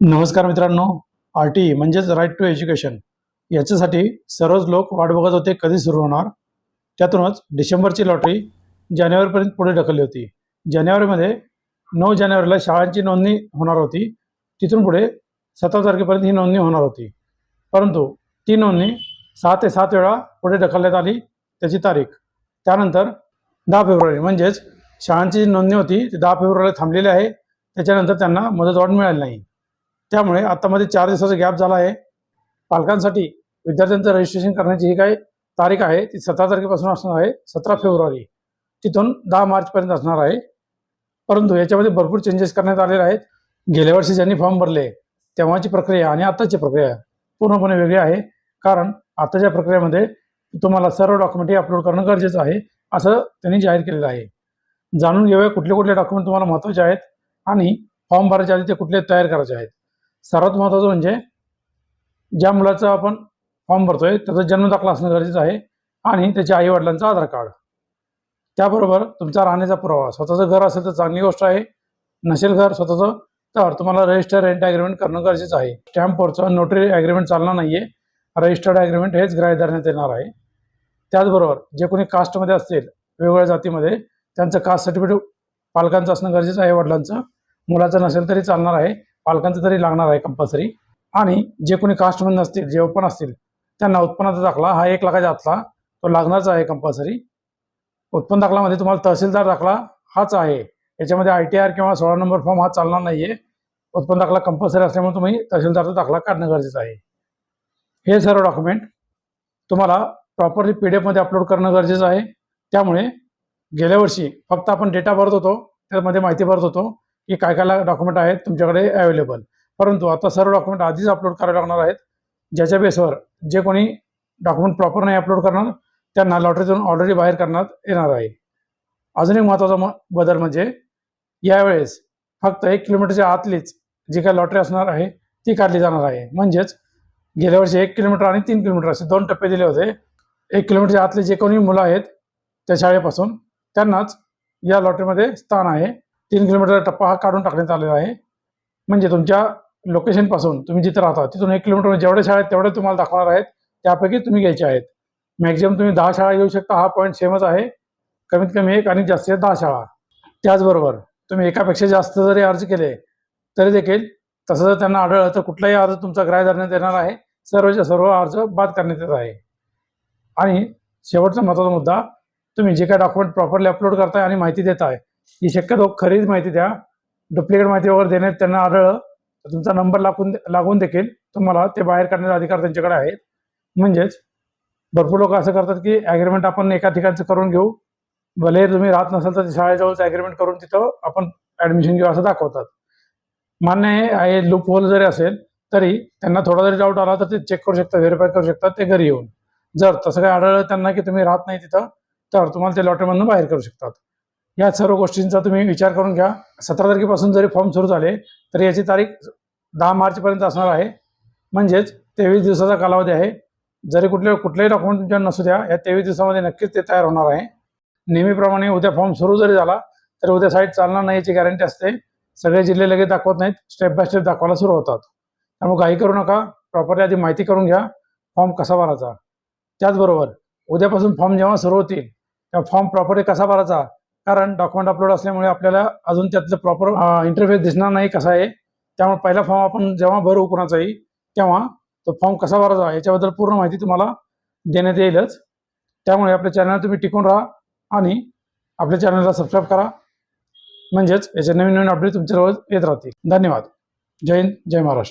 नमस्कार मित्रांनो R T म्हणजेच राईट टू एज्युकेशन याच्यासाठी सर्वच लोक वाट बघत होते कधी सुरू होणार? त्यातूनच डिसेंबरची लॉटरी जानेवारीपर्यंत पुढे ढकलली होती. जानेवारीमध्ये नऊ जानेवारीला शाळांची नोंदणी होणार होती. तिथून पुढे सतरा तारखेपर्यंत ही नोंदणी होणार होती. परंतु ती नोंदणी सहा ते सात वेळा पुढे ढकलण्यात आली त्याची तारीख. त्यानंतर दहा फेब्रुवारी म्हणजेच शाळांची जी नोंदणी होती ती दहा फेब्रुवारीला थांबलेली आहे. त्याच्यानंतर त्यांना मुदतवाढ मिळाली नाही. त्यामुळे आतामध्ये चार दिवसाचा गॅप झाला आहे. पालकांसाठी विद्यार्थ्यांचं रजिस्ट्रेशन करण्याची ही काही तारीख आहे. ती सतरा तारखेपासून असणार आहे. सतरा फेब्रुवारी. तिथून दहा मार्चपर्यंत असणार आहे. परंतु याच्यामध्ये भरपूर चेंजेस करण्यात आलेले आहेत. गेल्या वर्षी ज्यांनी फॉर्म भरले तेव्हाची प्रक्रिया आणि आताची प्रक्रिया पूर्णपणे वेगळी आहे. कारण आताच्या प्रक्रियेमध्ये तुम्हाला सर्व डॉक्युमेंटही अपलोड करणं गरजेचं आहे असं त्यांनी जाहीर केलेलं आहे. जाणून घेऊया कुठले कुठले डॉक्युमेंट तुम्हाला महत्त्वाचे आहेत आणि फॉर्म भरायच्या आधी ते कुठले तयार करायचे आहेत. सर्वात महत्त्वाचं म्हणजे ज्या मुलाचा आपण फॉर्म भरतोय त्याचा जन्म दाखला असणं गरजेचं आहे आणि त्याच्या आई वडिलांचं आधार कार्ड. त्याबरोबर तुमचा राहण्याचा पुरावा. स्वतःचं घर असेल तर चांगली गोष्ट आहे. नसेल घर स्वतःचं तर तुम्हाला रजिस्टर रेंट ॲग्रीमेंट करणं गरजेचं आहे. स्टॅम्पवरचं नोटरी ॲग्रीमेंट चालणार नाही आहे रजिस्टर्ड ॲग्रीमेंट हेच ग्राह्य धरण्यात येणार आहे. त्याचबरोबर जे कोणी कास्टमध्ये असतील वेगवेगळ्या जातीमध्ये त्यांचं कास्ट सर्टिफिकेट पालकांचं असणं गरजेचं आहे वडिलांचं. मुलाचं नसेल तरी चालणार आहे. पालकांचं तरी लागणार आहे कंपल्सरी आणि जे कोणी कास्टमन नसतील जे पण असतील त्यांना उत्पन्नाचा दाखला हा एक लाखाच्या आतला तो लागणारच आहे कंपल्सरी उत्पन्न दाखलामध्ये तुम्हाला तहसीलदार दाखला हाच आहे. याच्यामध्ये आय टी आर किंवा सोळा नंबर फॉर्म हा चालणार नाही आहे उत्पन्न दाखला कंपल्सरी असल्यामुळे तुम्ही तहसीलदारचा दाखला काढणं गरजेचं आहे. हे सर्व डॉक्युमेंट तुम्हाला प्रॉपरली पी डी एफमध्ये अपलोड करणं गरजेचं आहे. त्यामुळे गेल्या वर्षी फक्त आपण डेटा भरत होतो त्यामध्ये माहिती भरत होतो. की काय काय डॉक्युमेंट आहेत तुमच्याकडे अवेलेबल परंतु आता सर्व डॉक्युमेंट आधीच अपलोड करावे लागणार आहेत. ज्याच्या बेसवर जे कोणी डॉक्युमेंट प्रॉपर नाही अपलोड करणार त्यांना लॉटरीतून ऑलरेडी बाहेर करण्यात येणार आहे. अजून एक महत्त्वाचा म बदल म्हणजे यावेळेस फक्त एक किलोमीटरच्या आतलीच जी काही लॉटरी असणार आहे ती काढली जाणार आहे. म्हणजेच गेल्या वर्षी एक किलोमीटर आणि तीन किलोमीटर असे दोन टप्पे दिले होते. एक किलोमीटरच्या आतले जे कोणी मुलं आहेत त्या शाळेपासून त्यांनाच या लॉटरीमध्ये स्थान आहे. तीन किलोमीटरचा टप्पा हा काढून टाकण्यात आलेला आहे. म्हणजे तुमच्या लोकेशनपासून तुम्ही जिथे राहता तिथून एक किलोमीटर जेवढ्या शाळा आहेत तेवढे तुम्हाला दाखवणार आहेत. त्यापैकी तुम्ही घ्यायचे आहेत. मॅक्झिमम तुम्ही दहा शाळा घेऊ शकता हा पॉईंट सेमच आहे. कमीत कमी एक आणि जास्तीत दहा शाळा. त्याचबरोबर तुम्ही एकापेक्षा जास्त जरी अर्ज केले तरी देखील तसं जर त्यांना आढळलं तर कुठलाही अर्ज तुमचा ग्राह्य धरण्यात येणार आहे. सर्वच्या सर्व अर्ज बाद करण्यात येत आहे. आणि शेवटचा महत्त्वाचा मुद्दा तुम्ही जे काय डॉक्युमेंट प्रॉपरली अपलोड करताय आणि माहिती देताय ही शक्यतो खरीच माहिती द्या डुप्लिकेट माहिती वगैरे देण्यात त्यांना आढळलं तर तुमचा नंबर लागून लागून देखील तुम्हाला ते बाहेर काढण्याचा अधिकार त्यांच्याकडे आहे. म्हणजेच भरपूर लोक असं करतात की ॲग्रीमेंट आपण एका ठिकाणचं करून घेऊ. भले तुम्ही राहत नसाल तर शाळेजवळच ॲग्रीमेंट करून तिथं आपण ॲडमिशन घेऊ असं दाखवतात. मान्य आहे लूप होल जरी असेल तरी त्यांना थोडा जरी डाऊट आला तर ते चेक करू शकतात व्हेरीफाय करू शकतात ते घरी येऊन. जर तसं काही आढळलं त्यांना की तुम्ही राहत नाही तिथं तर तुम्हाला ते लॉटरीमधून बाहेर करू शकतात. या सर्व गोष्टींचा तुम्ही विचार करून घ्या. सतरा तारखेपासून जरी फॉर्म सुरू झाले तरी याची तारीख दहा मार्चपर्यंत असणार आहे. म्हणजेच तेवीस दिवसाचा कालावधी आहे. जरी कुठले कुठलेही डॉक्युमेंट तुमच्या नसू द्या या तेवीस दिवसामध्ये नक्कीच ते तयार होणार आहे. नेहमीप्रमाणे उद्या फॉर्म सुरू जरी झाला तर उद्या साईट चालणार नाही याची गॅरंटी असते. सगळे जिल्हे लगेच दाखवत नाहीत स्टेप बाय स्टेप दाखवायला सुरू होतात. त्यामुळे काही करू नका प्रॉपरली आधी माहिती करून घ्या फॉर्म कसा भरायचा. त्याचबरोबर उद्यापासून फॉर्म जेव्हा सुरू होतील तेव्हा फॉर्म प्रॉपरली कसा भरायचा कारण डॉक्युमेंट अपलोड असल्यामुळे आपल्याला अजून त्यातलं प्रॉपर इंटरफेस दिसणार नाही कसा आहे. त्यामुळे पहिला फॉर्म आपण जेव्हा भरू कोणाचाही तेव्हा तो फॉर्म कसा भरायचा याच्याबद्दल पूर्ण माहिती तुम्हाला देण्यात येईलच. त्यामुळे आपल्या चॅनल तुम्ही टिकून राहा आणि आपल्या चॅनलला सबस्क्राईब करा. म्हणजेच याचे नवीन नवीन अपडेट तुमच्याजवळ येत राहतील. धन्यवाद. जय हिंद जय महाराष्ट्र.